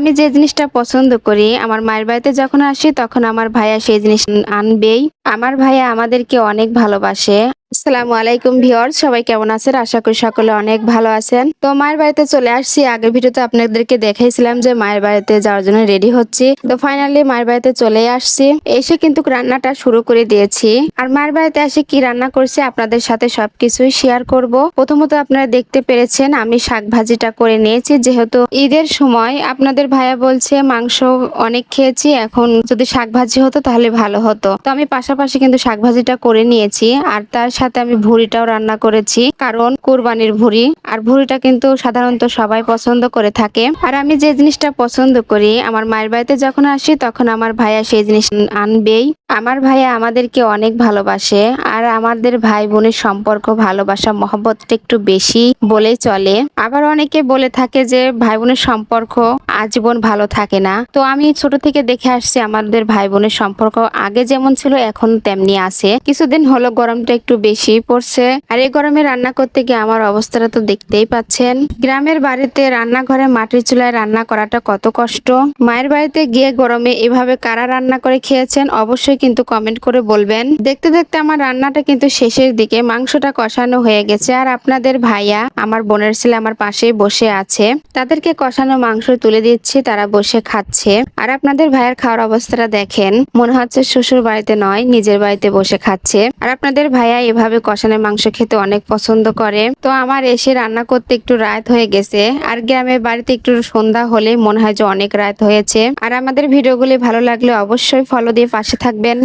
আমি যে জিনিসটা পছন্দ করি, আমার মায়ের বাড়িতে যখন আসি, তখন আমার ভাইয়া সেই জিনিস আনবেই। আমার ভাইয়া আমাদেরকে অনেক ভালোবাসে। আসসালামু আলাইকুম ভিওর সবাই কেমন আছেন? আশা করি সকলে অনেক ভালো আছেন। তো মায়ের বাড়িতে চলে আসছি। আগের ভিডিওতে আপনাদেরকে দেখাইছিলাম যে মায়ের বাড়িতে যাওয়ার জন্য রেডি হচ্ছি। তো ফাইনালি মায়ের বাড়িতে চলে আসছি। এসে কিন্তু রান্নাটা শুরু করে দিয়েছি। আর মায়ের বাড়িতে এসে কি রান্না করছি আপনাদের সাথে সবকিছুই শেয়ার করব। প্রথমত আপনারা দেখতে পেরেছেন, আমি শাক ভাজিটা করে নিয়েছি। যেহেতু ঈদের সময় আপনাদের ভাইয়া বলছে মাংস অনেক খেয়েছি, এখন যদি শাক ভাজি হতো তাহলে ভালো হতো। তো আমি পাশাপাশি কিন্তু শাক ভাজিটা করে নিয়েছি। আর তার সাথে আমি ভুড়িটাও রান্না করেছি, কারণ কোরবানির ভুড়ি, আর ভুড়িটা কিন্তু সাধারণত সবাই পছন্দ করে থাকে। আর আমি যে জিনিসটা পছন্দ করি, আমার মায়ের বাড়িতে যখন আসি, তখন আমার ভাইয়া সেই জিনিস আনবেই। আমার ভাইয়া আমাদেরকে অনেক ভালোবাসে, আর আমাদের ভাই বোনের সম্পর্ক, ভালোবাসা, মহব্বতটা একটু বেশি বলেই চলে। আবার অনেকে বলে থাকে যে, ভাই বোনের সম্পর্ক আজীবন ভালো থাকে না। তো আমি ছোট থেকে দেখে আসছি, আমাদের ভাই বোনের সম্পর্ক আগে যেমন ছিল, এখন তেমনি আছে। কিছুদিন হলো, গরমটা একটু বেশি পড়ছে। আর এই গরমে রান্না করতে গিয়ে আমার অবস্থাটা তো দেখতেই পাচ্ছেন। গ্রামের বাড়িতে রান্নাঘরে মাটির চুলায় রান্না করাটা কত কষ্ট। মায়ের বাড়িতে গিয়ে গরমে এভাবে কারা রান্না করে খেয়েছেন অবশ্যই কিন্তু কমেন্ট করে বলবেন। দেখতে দেখতে আমার রান্নাটা কিন্তু শেষের দিকে মাংসটা কষানো হয়ে গেছে। আর আপনাদের ভাইয়া, আমার বোনের ছেলে আমার পাশেই বসে আছে। তাদেরকে কষানো মাংস তুলে দিচ্ছি, তারা বসে খাচ্ছে। আর আপনাদের ভাইয়ের খাওয়ার অবস্থাটা দেখেন। মনে হচ্ছে শ্বশুর বাড়িতে নয়, নিজের বাড়িতে বসে খাচ্ছে। আর আপনাদের ভাইয়া এভাবে কষানো মাংস খেতে অনেক পছন্দ করে। তো আমার এসে রান্না করতে একটু রাত হয়ে গেছে। আর গ্রামের বাড়িতে একটু সন্ধ্যা হলে মনে হয় যে অনেক রাত হয়েছে। আর আমাদের ভিডিওগুলি ভালো লাগলে অবশ্যই ফলো দিয়ে পাশে থাকবেন।